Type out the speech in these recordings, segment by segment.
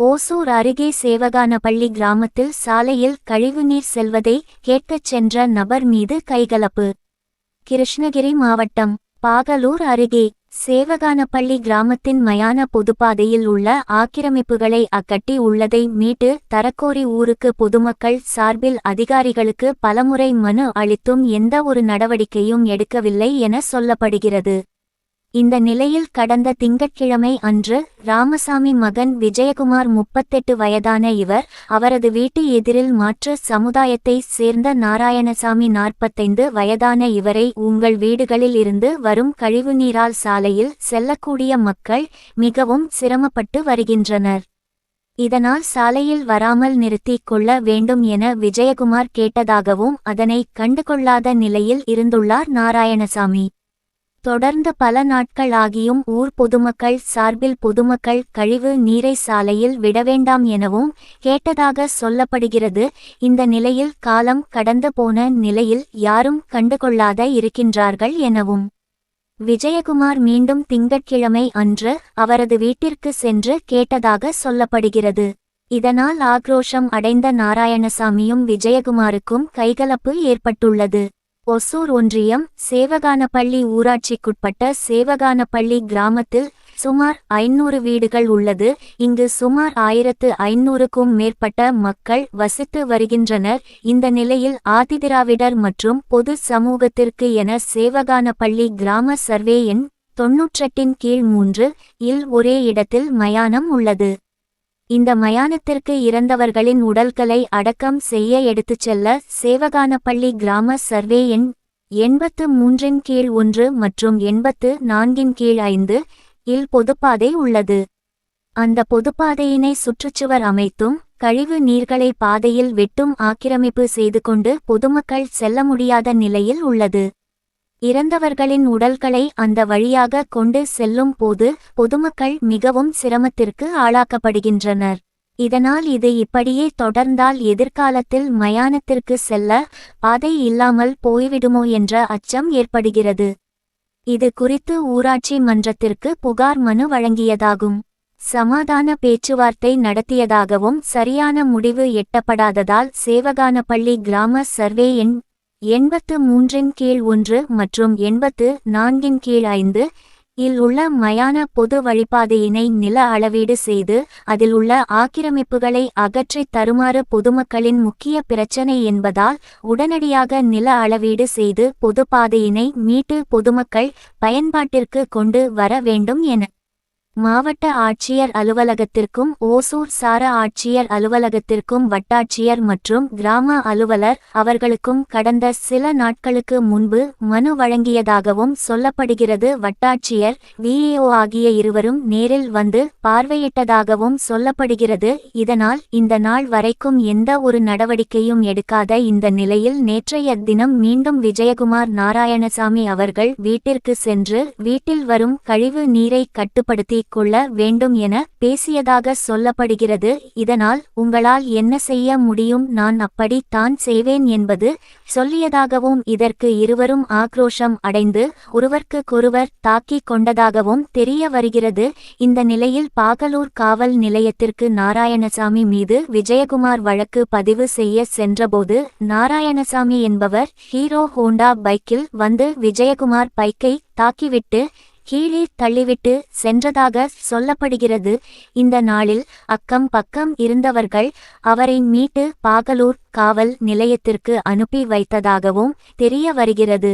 ஓசூர் அருகே சேவகானபள்ளி கிராமத்தில் சாலையில் கழிவுநீர் செல்வதை கேட்கச் சென்ற நபர் மீது கைகலப்பு. கிருஷ்ணகிரி மாவட்டம் பாகலூர் அருகே சேவகானப்பள்ளி கிராமத்தின் மயான பொதுப்பாதையில் உள்ள ஆக்கிரமிப்புகளை அக்கட்டி உள்ளதை மீட்டு தரக்கோரி ஊருக்கு பொதுமக்கள் சார்பில் அதிகாரிகளுக்கு பலமுறை மனு அளித்தும் எந்த ஒரு நடவடிக்கையும் எடுக்கவில்லை என சொல்லப்படுகிறது. இந்த நிலையில் கடந்த திங்கட்கிழமை அன்று ராமசாமி மகன் விஜயகுமார் முப்பத்தெட்டு வயதான இவர் அவரது வீட்டு எதிரில் மாற்று சமுதாயத்தை சேர்ந்த நாராயணசாமி நாற்பத்தைந்து வயதான இவரை உங்கள் வீடுகளில் இருந்து வரும் கழிவுநீரால் சாலையில் செல்லக்கூடிய மக்கள் மிகவும் சிரமப்பட்டு வருகின்றனர். இதனால் சாலையில் வராமல் நிறுத்திக் கொள்ள வேண்டும் என விஜயகுமார் கேட்டதாகவும் அதனை கண்டுகொள்ளாத நிலையில் இருந்துள்ளார் நாராயணசாமி. தொடர்ந்து பல நாட்கள் ஆகியும் ஊர் பொதுமக்கள் சார்பில் பொதுமக்கள் கழிவு நீரை சாலையில் விடவேண்டாம் எனவும் கேட்டதாக சொல்லப்படுகிறது. இந்த நிலையில் காலம் கடந்து போன நிலையில் யாரும் கண்டுகொள்ளாத இருக்கின்றார்கள் எனவும். விஜயகுமார் மீண்டும் திங்கட்கிழமை அன்று அவரது வீட்டிற்கு சென்று கேட்டதாக சொல்லப்படுகிறது. இதனால் ஆக்ரோஷம் அடைந்த நாராயணசாமியும் விஜயகுமாருக்கும் கைகலப்பு ஏற்பட்டுள்ளது. ஒசூர் ஒன்றியம் சேவகானப்பள்ளி ஊராட்சிக்குட்பட்ட சேவகானப்பள்ளி கிராமத்தில் சுமார் ஐநூறு வீடுகள் உள்ளது. இங்கு சுமார் ஆயிரத்து ஐநூறுக்கும் மேற்பட்ட மக்கள் வசித்து வருகின்றனர். இந்த நிலையில் ஆதிதிராவிடர் மற்றும் பொது சமூகத்திற்கு என சேவகானப்பள்ளி கிராம சர்வே எண் தொன்னூற்றெட்டின் கீழ் மூன்று இல் ஒரே இடத்தில் மயானம் உள்ளது. இந்த மயானத்திற்கு இறந்தவர்களின் உடல்களை அடக்கம் செய்ய எடுத்துச் செல்ல சேவகானப்பள்ளி கிராம சர்வே எண் எண்பத்து மூன்றின் கீழ் ஒன்று மற்றும் எண்பத்து நான்கின் கீழ் ஐந்து இல் பொதுப்பாதை உள்ளது. அந்த பொதுப்பாதையினை சுற்றுச்சுவர் அமைத்தும் கழிவு நீர்களை பாதையில் வெட்டும் ஆக்கிரமிப்பு செய்து கொண்டு பொதுமக்கள் செல்ல முடியாத நிலையில் உள்ளது. இறந்தவர்களின் உடல்களை அந்த வழியாக கொண்டு செல்லும் போது பொதுமக்கள் மிகவும் சிரமத்திற்கு ஆளாக்கப்படுகின்றனர். இதனால் இது இப்படியே தொடர்ந்தால் எதிர்காலத்தில் மயானத்திற்கு செல்ல பாதை இல்லாமல் போய்விடுமோ என்ற அச்சம் ஏற்படுகிறது. இது குறித்து ஊராட்சி மன்றத்திற்கு புகார் மனு வழங்கியதாகும். சமாதான பேச்சுவார்த்தை நடத்தியதாகவும் சரியான முடிவு எட்டப்படாததால் சேவகானப்பள்ளி கிராம சர்வே எண் எண்பத்து மூன்றின் கீழ் ஒன்று மற்றும் எண்பத்து நான்கின் கீழ் ஐந்து. இல் உள்ள மயான பொது வழிபாதையினை நில அளவீடு செய்து அதில் உள்ள ஆக்கிரமிப்புகளை அகற்றித் தருமாறு பொதுமக்களின் முக்கிய பிரச்சினை என்பதால் உடனடியாக நில அளவீடு செய்து பொதுப்பாதையினை மீட்டு பொதுமக்கள் பயன்பாட்டிற்கு கொண்டு வர வேண்டும் என. மாவட்ட ஆட்சியர் அலுவலகத்திற்கும் ஓசூர் சார ஆட்சியர் அலுவலகத்திற்கும் வட்டாட்சியர் மற்றும் கிராம அலுவலர் அவர்களுக்கும் கடந்த சில நாட்களுக்கு முன்பு மனு வழங்கியதாகவும் சொல்லப்படுகிறது. வட்டாட்சியர் விஏஓ ஆகிய இருவரும் நேரில் வந்து பார்வையிட்டதாகவும் சொல்லப்படுகிறது. இதனால் இந்த நாள் வரைக்கும் எந்த ஒரு நடவடிக்கையும் எடுக்காத இந்த நிலையில் நேற்றைய தினம் மீண்டும் விஜயகுமார் நாராயணசாமி அவர்கள் வீட்டிற்கு சென்று வீட்டில் வரும் கழிவு நீரை கட்டுப்படுத்தி கொள்ள வேண்டும் என பேசியதாக சொல்லப்படுகிறது. இதனால் உங்களால் என்ன செய்ய முடியும்? நான் அப்படி தான் செய்வேன் என்பது சொல்லியதாகவும் இதற்கு இருவரும் ஆக்ரோஷம் அடைந்து ஒருவருக்குக்கொருவர் தாக்கிக் கொண்டதாகவும் தெரிய வருகிறது. இந்த நிலையில் பாகலூர் காவல் நிலையத்திற்கு நாராயணசாமி மீது விஜயகுமார் வழக்கு பதிவு செய்ய சென்றபோது நாராயணசாமி என்பவர் ஹீரோ ஹோண்டா பைக்கில் வந்து விஜயகுமார் பைக்கை தாக்கிவிட்டு கீழே தள்ளிவிட்டு சென்றதாக சொல்லப்படுகிறது. இந்த நாளில் அக்கம் பக்கம் இருந்தவர்கள் அவரை மீட்டு பாகலூர் காவல் நிலையத்திற்கு அனுப்பி வைத்ததாகவும் தெரிய வருகிறது.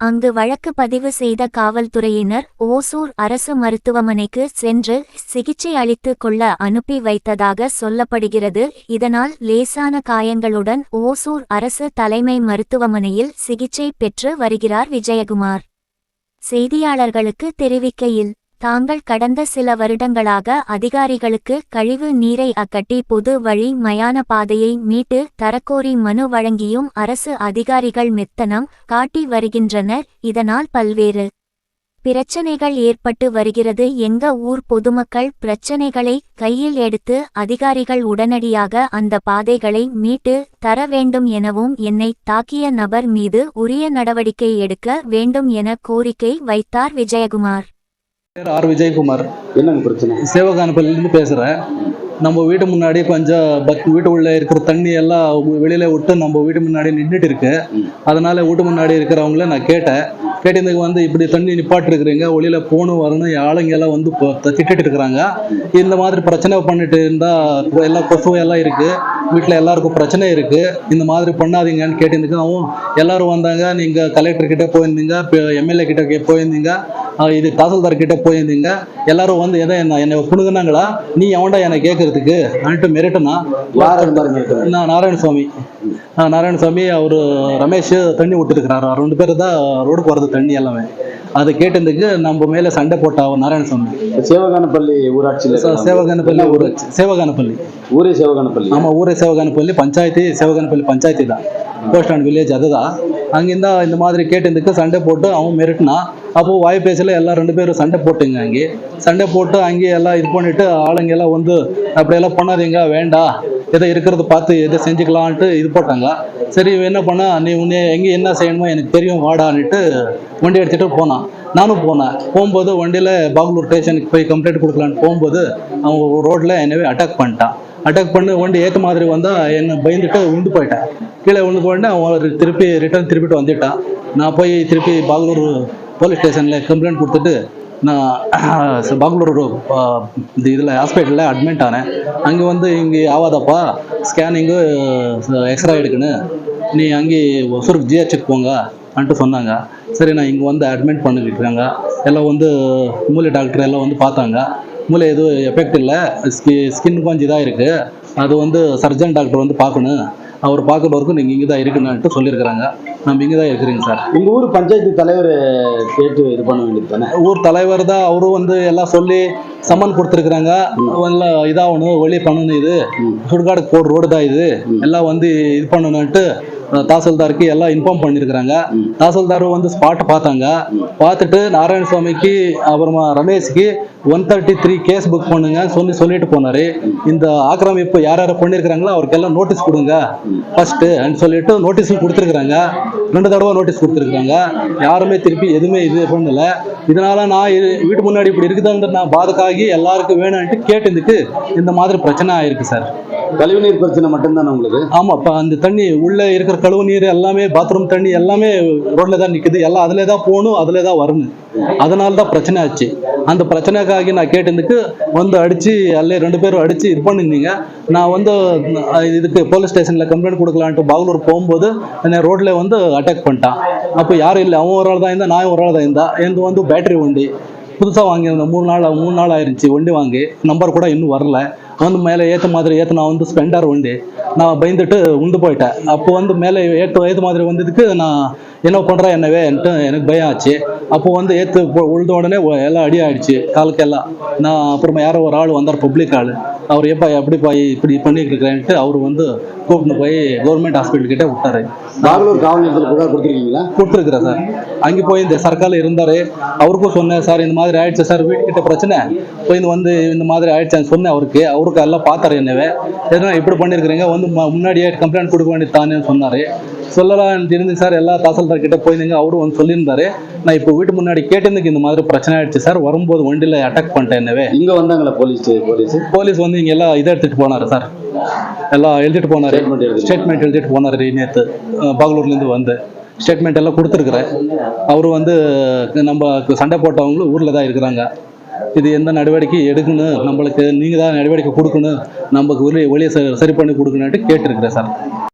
அங்கு வழக்கு பதிவு செய்த காவல்துறையினர் ஓசூர் அரசு மருத்துவமனைக்கு சென்று சிகிச்சை அளித்து கொள்ள அனுப்பி வைத்ததாக சொல்லப்படுகிறது. இதனால் லேசான காயங்களுடன் ஓசூர் அரசு தலைமை மருத்துவமனையில் சிகிச்சை பெற்று வருகிறார் விஜயகுமார். செய்தியாளர்களுக்கு தெரிவிக்கையில் தாங்கள் கடந்த சில வருடங்களாக அதிகாரிகளுக்கு கழிவு நீரை அக்கட்டி பொது வழி மயான பாதையை மீட்டு தரக்கோரி மனு வழங்கியும் அரசு அதிகாரிகள் மெத்தனம் காட்டி வருகின்றனர். இதனால் பல்வேறு பிரச்சனைகள் ஏற்பட்டு வருகிறது. எங்க ஊர் பொதுமக்கள் பிரச்சனைகளை கையில் எடுத்து அதிகாரிகள் உடனடியாக அந்த பாதைகளை மீட்டு தர வேண்டும் எனவும் என்னை தாக்கிய நபர் மீது உரிய நடவடிக்கை எடுக்க வேண்டும் என கோரிக்கை வைத்தார் விஜயகுமார். பேர் ஆர் விஜயகுமார். என்னங்க பிரச்சனை? சேவகானப்பள்ளியிலேருந்து பேசுகிறேன் நம்ம வீட்டு முன்னாடி கொஞ்சம் பக் வீட்டு உள்ள இருக்கிற தண்ணி எல்லாம் வெளியில விட்டு நம்ம வீட்டு முன்னாடி நின்றுட்டு இருக்கு. அதனால வீட்டு முன்னாடி இருக்கிறவங்கள நான் கேட்டேன். கேட்டதுக்கு வந்து இப்படி தண்ணி நிப்பாட்டு இருக்கிறீங்க வெளியில போகணும் வரணும் ஆளுங்க எல்லாம் வந்து திட்டிட்டு இருக்கிறாங்க. இந்த மாதிரி பிரச்சனை பண்ணிட்டு இருந்தா எல்லாம் கொசு எல்லாம் இருக்கு வீட்டில் எல்லாருக்கும் பிரச்சனை இருக்கு. இந்த மாதிரி பண்ணாதீங்கன்னு கேட்டதுக்கு அவன் எல்லாரும் வந்தாங்க நீங்க கலெக்டர் கிட்ட போயிருந்தீங்க எம்எல்ஏ கிட்ட கே- போயிருந்தீங்க இது தாசில்தார் கிட்ட போயிருந்தீங்க எல்லாரும் வந்து எதை என்ன என்னை புணுகுனாங்களா? நீ எவன்டா என்னை கேட்கறதுக்கு அன்ட்டு மிரட்டுனா? நான் நாராயணசுவாமி ஆ, நாராயணசாமி. அவர் ரமேஷ் தண்ணி விட்டுருக்கிறாரு. ரெண்டு பேர் தான் ரோடுக்கு வர்றது தண்ணி எல்லாமே. அதை கேட்டதுக்கு நம்ம மேலே சண்டை போட்டா அவர் நாராயணசாமி சிவகானப்பள்ளி ஊராட்சியில ச- இருக்காங்க. சேவகானப்பள்ளி ஊர் சேவகானப்பள்ளி. ஊரே சிவகானப்பள்ளி. ஆமாம் ஊரே சேவகானப்பள்ளி. பஞ்சாயத்து சேவகானப்பள்ளி பஞ்சாயத்து தான். போஸ்ட் அண்ட் வில்லேஜ் அதுதான் அங்கிருந்தா இந்த மாதிரி கேட்டதுக்கு சண்டை போட்டு அவன் மிரட்டினா அப்போ வாய் பேசல எல்லாம் ரெண்டு பேரும் சண்டை போட்டுங்க அங்கே. சண்டை போட்டு அங்கே எல்லாம் இது பண்ணிட்டு ஆளுங்க எல்லாம் வந்து அப்படியெல்லாம் பண்ணாதீங்க வேண்டாம். எதை இருக்கிறத பார்த்து எதை செஞ்சுக்கலான்ட்டு இது போட்டாங்க. சரி என்ன பண்ணா நீ உன்னை எங்கே என்ன செய்யணுமோ எனக்கு தெரியும் வாடான்னுட்டு வண்டி எடுத்துகிட்டு போனான். நானும் போனேன். போகும்போது வண்டியில் பாகலூர் ஸ்டேஷனுக்கு போய் கம்ப்ளைண்ட் கொடுக்கலான்னு போகும்போது அவன் ரோட்டில் என்னவே அட்டாக் பண்ணிட்டான். அட்டாக் பண்ணி வண்டி ஏற்ற மாதிரி வந்தால் என்னை பயந்துட்டு உண்டு போயிட்டேன். கீழே உண்டு போயிட்டு அவன் திருப்பி ரிட்டர்ன் திருப்பிட்டு வந்துட்டான். நான் போய் திருப்பி பாகலூர் போலீஸ் ஸ்டேஷனில் கம்ப்ளைண்ட் கொடுத்துட்டு நான் பெங்களூரு இந்த இதில் ஹாஸ்பிட்டலில் அட்மிட் ஆனேன். அங்கே வந்து இங்கே ஆகாதப்பா ஸ்கேனிங்கு எக்ஸ்ரே எடுக்கணும் நீ அங்கே ஒசூர் ஜிஹெச்சுக்கு போங்க அன்ட்டு சொன்னாங்க. சரி நான் இங்கே வந்து அட்மிட் பண்ணிக்கிட்டுருக்காங்க எல்லாம் வந்து மூளை டாக்டர் எல்லாம் வந்து பார்த்தாங்க. மூளை எதுவும் எஃபெக்ட் இல்லை. ஸ்கி ஸ்கின் கொஞ்சம் இதாக இருக்குது அது வந்து சர்ஜன் டாக்டர் வந்து பார்க்கணும். அவர் பார்க்குற வரைக்கும் நீங்கள் இங்கே தான் இருக்குன்னுட்டு சொல்லியிருக்கிறாங்க. நம்ம இங்கே தான் இருக்கிறீங்க சார். உங்க ஊர் பஞ்சாயத்து தலைவர் கேட்டு இது பண்ண வேண்டியது தானே? ஊர் தலைவர் தான் அவரும் வந்து எல்லாம் சொல்லி சம்மன் கொடுத்துருக்குறாங்க. எல்லாம் இதாகணும் வெளியே பண்ணணும் இது. ம். சுடுகாடுக்கு போடுற ரோடு தான் இது. எல்லாம் வந்து இது பண்ணணுன்ட்டு தாசில்தாருக்கு எல்லாம் இன்ஃபார்ம் பண்ணியிருக்கிறாங்க. தாசில்தார் வந்து ஸ்பாட்டை பார்த்தாங்க. பார்த்துட்டு நாராயண சுவாமிக்கு அப்புறமா ரமேஷ்க்கு one thirty three gas book பண்ணுங்க. சொல்லி சொல்லிட்டு போனாரு. இந்த ஆக்கிரமிப்பு யார் யார் பண்ணியிருக்கிறாங்களோ அவருக்கெல்லாம் நோட்டீஸ் கொடுங்க. ஃபர்ஸ்ட் சொல்லிட்டு நோட்டீஸும் கொடுத்துருக்குறாங்க. ரெண்டு தடவை நோட்டீஸ் கொடுத்துருக்குறாங்க. யாருமே திருப்பி எதுவுமே இது பண்ணல. இதனால நான் வீட்டு முன்னாடி இப்படி இருக்குதுன்ற நான் பாதுகாகி எல்லாருக்கும் வேணும்ட்டு கேட்டதுக்கு இந்த மாதிரி பிரச்சனை ஆயிருக்கு சார். கழிவுநீர் பிரச்சனை மட்டும்தானே உங்களுக்கு? ஆமா இப்போ அந்த தண்ணி உள்ள இருக்கிற கழுவு நீர் எல்லாமே பாத்ரூம் தண்ணி எல்லாமே ரோட்ல தான் நிக்குது. எல்லாம் அதுல தான் போகணும் அதுல தான் வரணும். அதனால தான் பிரச்சனை ஆச்சு. அந்த பிரச்சனைக்காக நான் கேட்டதுக்கு வந்து அடிச்சு அல்ல ரெண்டு பேரும் அடிச்சு இது பண்ணிருந்தீங்க நான் வந்து இதுக்கு போலீஸ் ஸ்டேஷன்ல கம்ப்ளைண்ட் கொடுக்கலான்ட்டு பாகலூர் போகும்போது என்னை ரோட்ல வந்து அட்டாக் பண்ணிட்டான். அப்போ யாரும் இல்லை. அவன் ஒரு ஆள் தான் இருந்தா நான் ஒரு ஆள் தான் இருந்தா எந்த வந்து பேட்டரி வண்டி. புதுசாக வாங்கியிருந்தேன். மூணு நாள் மூணு நாள் ஆயிருந்துச்சு வண்டி வாங்கி. நம்பர் கூட இன்னும் வரல. வந்து மேலே ஏற்ற மாதிரி ஏற்ற நான் வந்து ஸ்பெண்டர் வண்டி. நான் பயந்துட்டு உண்டு போயிட்டேன். அப்போ வந்து மேலே ஏற்ற ஏற்ற மாதிரி வந்ததுக்கு நான் என்ன பண்ணுறேன் என்னவேன்ட்டு எனக்கு பயம் ஆச்சு. அப்போ வந்து ஏற்று உழுத உடனே எல்லாம் அடி ஆயிடுச்சு. காலுக்கு எல்லாம். நான் அப்புறமா யாரோ ஒரு ஆள் வந்தார் பப்ளிக் ஆள். அவர் எப்பா எப்படிப்பா இப்படி பண்ணிட்டு இருக்கிறேன்ட்டு அவர் வந்து கூப்பிட்டு போய் கவர்மெண்ட் ஹாஸ்பிட்டல் கிட்ட விட்டாரு. பாகலூர் காவல் நிலையத்தில் புகார் கொடுத்துருக்கீங்களா? கொடுத்துருக்குறேன் சார். அங்கே போய் இந்த சர்க்காரில் இருந்தார். அவருக்கும் சொன்னேன் சார் இந்த மாதிரி ஆயிடுச்சு சார். வீட்டுக்கிட்ட பிரச்சனை. போய் வந்து இந்த மாதிரி ஆயிடுச்சான்னு சொன்னேன் அவருக்கு. அவருக்கு எல்லாம் பார்த்தாரு என்னவே. எதனா இப்படி பண்ணியிருக்கிறீங்க வந்து முன்னாடியே கம்ப்ளைண்ட் கொடுக்க வேண்டியது தானே சொன்னார். சொல்லலாம் இருந்து சார் எல்லா தாசில்தார் கிட்ட போயிருந்தீங்க அவரும் வந்து சொல்லியிருந்தாரு. நான் இப்போ வீட்டு முன்னாடி கேட்டதுக்கு இந்த மாதிரி பிரச்சனை ஆயிடுச்சு சார். வரும்போது வண்டியில் அட்டாக் பண்ணிட்டேன் என்னவே. இங்க வந்தாங்களா போலீஸ் போலீஸ்? போலீஸ் வந்து இங்கே எல்லாம் இதை எடுத்துகிட்டு போனார் சார். எல்லாம் எழுதிட்டு போனார். ஸ்டேட்மெண்ட் எழுதிட்டு போனார். நேற்று பாகலூர்லேருந்து வந்து. ஸ்டேட்மெண்ட் எல்லாம் கொடுத்துருக்குறேன் அவர் வந்து நம்ம சண்டை போட்டவங்களும் ஊரில் தான் இருக்கிறாங்க. இது எந்த நடவடிக்கை எடுக்கணும்? நம்மளுக்கு நீங்கள் தான் நடவடிக்கை கொடுக்கணும். நமக்கு வெளியே வழியை சரி பண்ணி கொடுக்கணுன்ட்டு கேட்டிருக்கிறேன் சார்.